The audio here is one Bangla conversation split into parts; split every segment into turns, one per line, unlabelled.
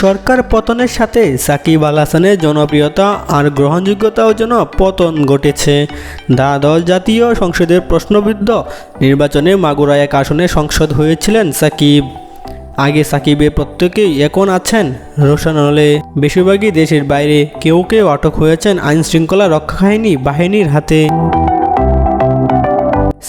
সরকার পতনের সাথে সাকিব আল হাসানের জনপ্রিয়তা আর গ্রহণযোগ্যতাও যেন পতন ঘটেছে। দ্বাদশ জাতীয় সংসদের প্রশ্নবিদ্ধ নির্বাচনে মাগুরা এক আসনে সংসদ হয়েছিলেন সাকিব। আগে সাকিবের প্রত্যেকেই এখন আছেন রোশানলে বেশিরভাগই দেশের বাইরে কেউ কেউ আটক হয়েছেন আইনশৃঙ্খলা রক্ষাকাহিনী বাহিনীর হাতে।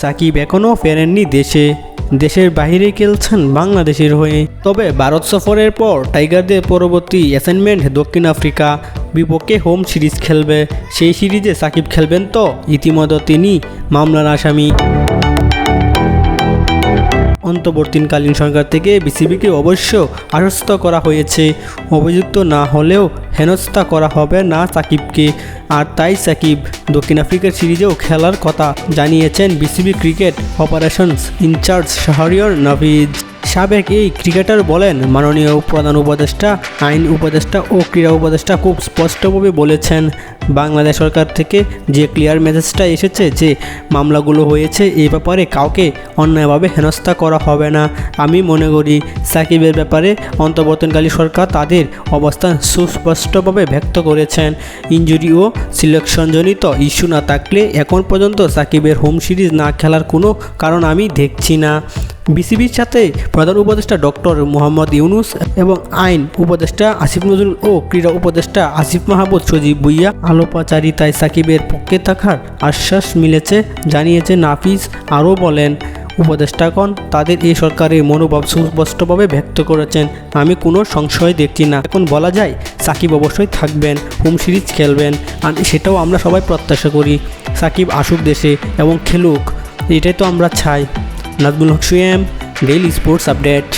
সাকিব এখনও ফেরেননি দেশে। দেশের বাহিরে খেলছেন বাংলাদেশের হয়ে। তবে ভারত সফরের পর টাইগারদের পরবর্তী অ্যাসাইনমেন্ট দক্ষিণ আফ্রিকা। বিপক্ষে হোম সিরিজ খেলবে। সেই সিরিজে সাকিব খেলবেন তো? ইতিমধ্যে তিনি মামলার আসামি। অন্তর্বর্তীকালীন সরকার থেকে বিসিবিকে অবশ্য আশ্বস্ত করা হয়েছে। অভিযুক্ত না হলেও হেনস্থা করা হবে না সাকিবকে। আর তাই সাকিব দক্ষিণ আফ্রিকার সিরিজেও খেলার কথা জানিয়েছেন BCB cricket operations in charge Shahriar Nafees সাবেক এই ক্রিকেটার বলেন, মাননীয় প্রধান উপদেষ্টা, আইন উপদেষ্টা ও ক্রীড়া উপদেষ্টা খুব স্পষ্টভাবে বলেছেন, বাংলাদেশ সরকার থেকে যে ক্লিয়ার মেসেজটা এসেছে যে মামলাগুলো হয়েছে এই ব্যাপারে কাউকে অন্যায়ভাবে হেনস্থা করা হবে না। আমি মনে করি সাকিবের ব্যাপারে অন্তর্বর্তীকালী সরকার তাদের অবস্থান সুস্পষ্টভাবে ব্যক্ত করেছেন। ইঞ্জুরি ও সিলেকশনজনিত ইস্যু না থাকলে এখন পর্যন্ত সাকিবের হোম সিরিজ না খেলার কোনো কারণ আমি দেখছি না। বিসিবির সাথে প্রধান উপদেষ্টা ডক্টর মোহাম্মদ ইউনুস এবং আইন উপদেষ্টা আসিফ নজরুল ও ক্রীড়া উপদেষ্টা আসিফ মাহমুদ সজীব ভুইয়া আলোপাচারিতায় সাকিবের পক্ষে থাকার আশ্বাস মিলেছে, জানিয়েছে নাফিস আরও বলেন। উপদেষ্টাগণ তাদের এই সরকারের মনোভাব সুস্পষ্টভাবে ব্যক্ত করেছেন। আমি কোনো সংশয় দেখছি না। এখন বলা যায়, সাকিব অবশ্যই থাকবেন, হোম সিরিজ খেলবেন, আর সেটাও আমরা সবাই প্রত্যাশা করি। সাকিব আসুক দেশে এবং খেলুক, এটাই তো আমরা চাই। Nazmul Haque Suyem daily sports update.